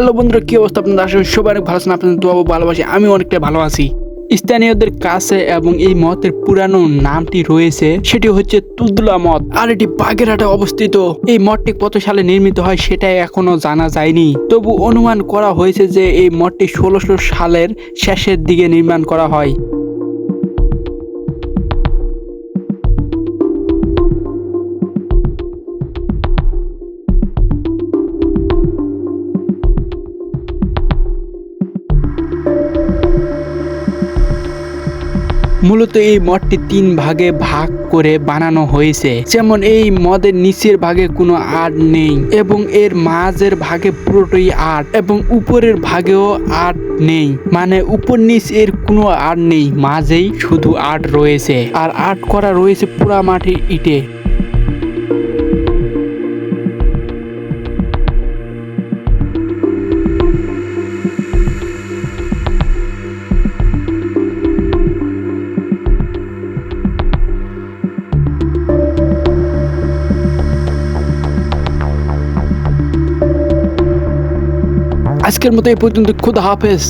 Hello বন্ধুরা, কি অবস্থা আপনাদের? আসলে সবাই অনেক ভালো আছেন, আপনাদের দোয়াবো ভালোবাসি আমি অনেকটা ভালো আছি। স্থানীয়দের কাছে এবং এই মতের পুরানো নামটি রয়েছে, সেটি হচ্ছে তুদলা মত আর এটি বাগেরহাটে অবস্থিত। এই মঠটি কত সালে নির্মিত হয় সেটা এখনও জানা যায়নি। তবু অনুমান করা হয়েছে যে এই মঠটি ষোলোশো সালের শেষের দিকে নির্মাণ করা হয়। মূলত এই মঠটি তিন ভাগে ভাগ করে বানানো হয়েছে। যেমন এই মদের নিচের ভাগে কোনো আর্ট নেই এবং এর মাঝের ভাগে পুরোটাই আর্ট এবং উপরের ভাগেও আর্ট নেই। মানে উপর নিচ এর কোনো আর্ট নেই, মাঝেই শুধু আর্ট রয়েছে। আর আর্ট করা রয়েছে পুরা মাঠে ইটে। আজকের মতো এই পর্যন্ত খুদা হাফেজ